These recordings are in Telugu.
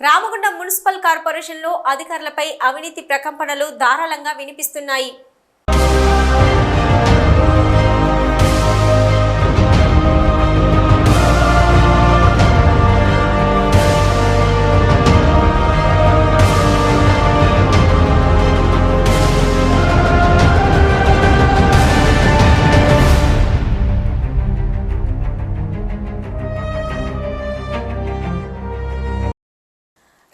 రామగుండం మున్సిపల్ కార్పొరేషన్లో అధికారులపై అవినీతి ప్రకంపనలు ధారాళంగా వినిపిస్తున్నాయి.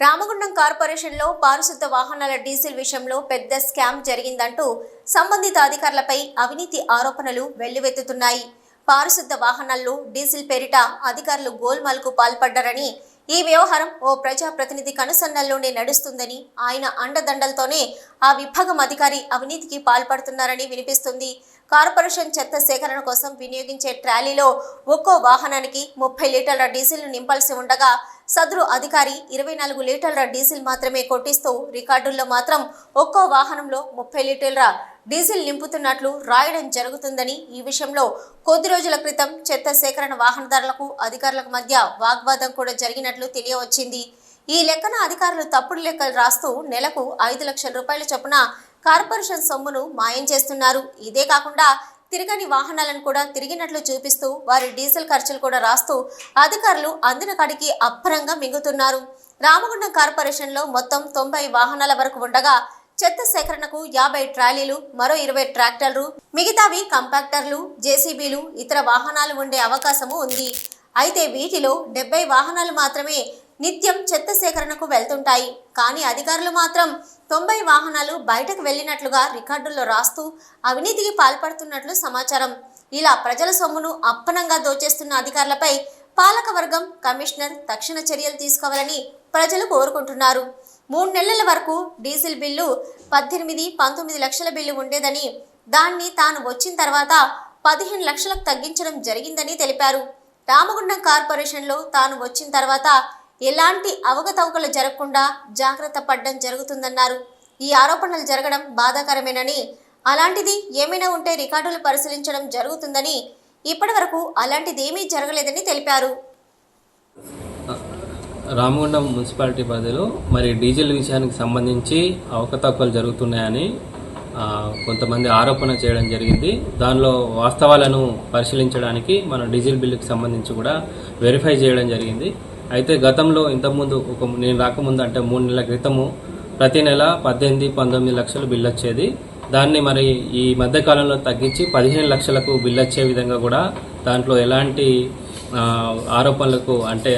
రామగుండం కార్పొరేషన్లో పారిశుద్ధ వాహనాల డీజిల్ విషయంలో పెద్ద స్కామ్ జరిగిందంటూ సంబంధిత అధికారులపై అవినీతి ఆరోపణలు వెల్లువెత్తుతున్నాయి. పారిశుద్ధ వాహనాల్లో డీజిల్ పేరిట అధికారులు గోల్మాల్కు పాల్పడ్డారని ఈ వ్యవహారం ఓ ప్రజాప్రతినిధి కనుసన్నల్లోనే నడుస్తుందని ఆయన అండదండలతోనే ఆ విభాగం అధికారి అవినీతికి పాల్పడుతున్నారని వినిపిస్తుంది. కార్పొరేషన్ చెత్త సేకరణ కోసం వినియోగించే ట్రాలీలో ఒక్కో వాహనానికి ముప్పై లీటర్ల డీజిల్ను నింపాల్సి ఉండగా సదరు అధికారి ఇరవై నాలుగు లీటర్ల డీజిల్ మాత్రమే కొట్టిస్తూ రికార్డుల్లో మాత్రం ఒక్కో వాహనంలో ముప్పై లీటర్ల డీజిల్ నింపుతున్నట్లు రాయడం జరుగుతుందని ఈ విషయంలో కొద్ది రోజుల క్రితం చెత్త సేకరణ వాహనదారులకు అధికారులకు మధ్య వాగ్వాదం కూడా జరిగినట్లు తెలియవచ్చింది. ఈ లెక్కన అధికారులు తప్పుడు లెక్కలు రాస్తూ నెలకు ఐదు లక్షల రూపాయల చొప్పున కార్పొరేషన్ సొమ్మును మాయం చేస్తున్నారు. ఇదే కాకుండా తిరగని వాహనాలను కూడా తిరిగినట్లు చూపిస్తూ వారి డీజిల్ ఖర్చులు కూడా రాస్తూ అధికారులు అందిన కాడికి అప్పరంగా మింగుతున్నారు. రామగుండం కార్పొరేషన్లో మొత్తం తొంభై వాహనాల వరకు ఉండగా చెత్త సేకరణకు యాభై ట్రాలీలు మరో ఇరవై ట్రాక్టర్లు మిగతావి కంపాక్టర్లు జేసీబీలు ఇతర వాహనాలు ఉండే అవకాశము ఉంది. అయితే వీటిలో డెబ్బై వాహనాలు మాత్రమే నిత్యం చెత్త సేకరణకు వెళ్తుంటాయి. కానీ అధికారులు మాత్రం తొంభై వాహనాలు బయటకు వెళ్ళినట్లుగా రికార్డుల్లో రాస్తూ అవినీతికి పాల్పడుతున్నట్లు సమాచారం. ఇలా ప్రజల సొమ్మును అప్పనంగా దోచేస్తున్న అధికారులపై పాలకవర్గం కమిషనర్ తక్షణ చర్యలు తీసుకోవాలని ప్రజలు కోరుకుంటున్నారు. మూడు నెలల వరకు డీజిల్ బిల్లు పద్దెనిమిది పంతొమ్మిది లక్షల బిల్లు ఉండేదని దాన్ని తాను వచ్చిన తర్వాత పదిహేను లక్షలకు తగ్గించడం జరిగిందని తెలిపారు. రామగుండం కార్పొరేషన్లో తాను వచ్చిన తర్వాత ఎలాంటి అవకతవకలు జరగకుండా జాగ్రత్త పడడం జరుగుతుందన్నారు. ఈ ఆరోపణలు జరగడం బాధాకరమేనని అలాంటిది ఏమైనా ఉంటే రికార్డులు పరిశీలించడం జరుగుతుందని ఇప్పటివరకు అలాంటిది ఏమీ జరగలేదని తెలిపారు. రామగుండం మున్సిపాలిటీ పరిధిలో మరి డీజిల్ విషయానికి సంబంధించి అవకతవకలు జరుగుతున్నాయని కొంతమంది ఆరోపణ చేయడం జరిగింది. దానిలో వాస్తవాలను పరిశీలించడానికి మన డీజిల్ బిల్లుకి సంబంధించి కూడా వెరిఫై చేయడం జరిగింది. అయితే గతంలో ఇంతకుముందు ఒక నేను రాకముందు అంటే మూడు నెలల క్రితము ప్రతి నెల పద్దెనిమిది పంతొమ్మిది లక్షలు బిల్ వచ్చేది దాన్ని మరి ఈ మధ్యకాలంలో తగ్గించి పదిహేను లక్షలకు బిల్ వచ్చే విధంగా కూడా దాంట్లో ఎలాంటి ఆరోపణలకు అంటే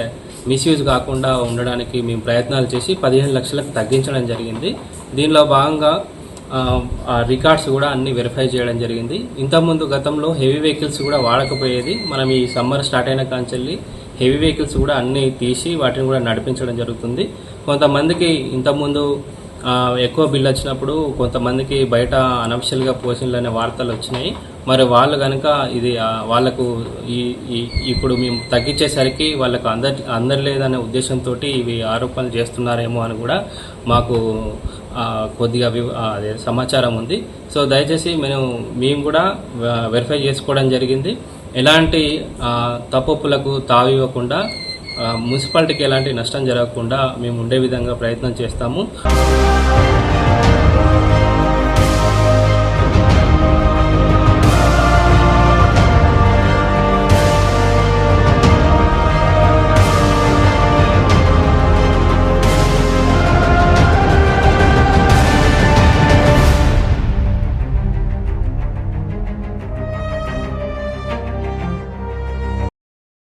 మిస్యూజ్ కాకుండా ఉండడానికి మేము ప్రయత్నాలు చేసి పదిహేను లక్షలకు తగ్గించడం జరిగింది. దీనిలో భాగంగా ఆ, ఆ రికార్డ్స్ కూడా అన్ని వెరిఫై చేయడం జరిగింది. ఇంతకుముందు గతంలో హెవీ వెహికల్స్ కూడా వాడకపోయేది. మనం ఈ సమ్మర్ స్టార్ట్ అయిన కాంచెల్లి హెవీ వెహికల్స్ కూడా అన్ని తీసి వాటిని కూడా నడిపించడం జరుగుతుంది. కొంతమందికి ఇంతకుముందు ఎక్కువ బిల్ వచ్చినప్పుడు కొంతమందికి బయట అనఫిషియల్గా పోషన్లు అనే వార్తలు వచ్చినాయి. మరి వాళ్ళు కనుక ఇది వాళ్ళకు ఈ ఇప్పుడు మేము తగ్గించేసరికి వాళ్ళకు అందరి అందట్లేదనే ఉద్దేశంతో ఇవి ఆరోపణలు చేస్తున్నారేమో అని కూడా మాకు కొద్దిగా అదే సమాచారం ఉంది. సో దయచేసి మేము మేము కూడా వెరిఫై చేసుకోవడం జరిగింది. ఎలాంటి తప్పులకు తావివ్వకుండా మున్సిపాలిటీకి ఎలాంటి నష్టం జరగకుండా మేము ఉండే విధంగా ప్రయత్నం చేస్తాము.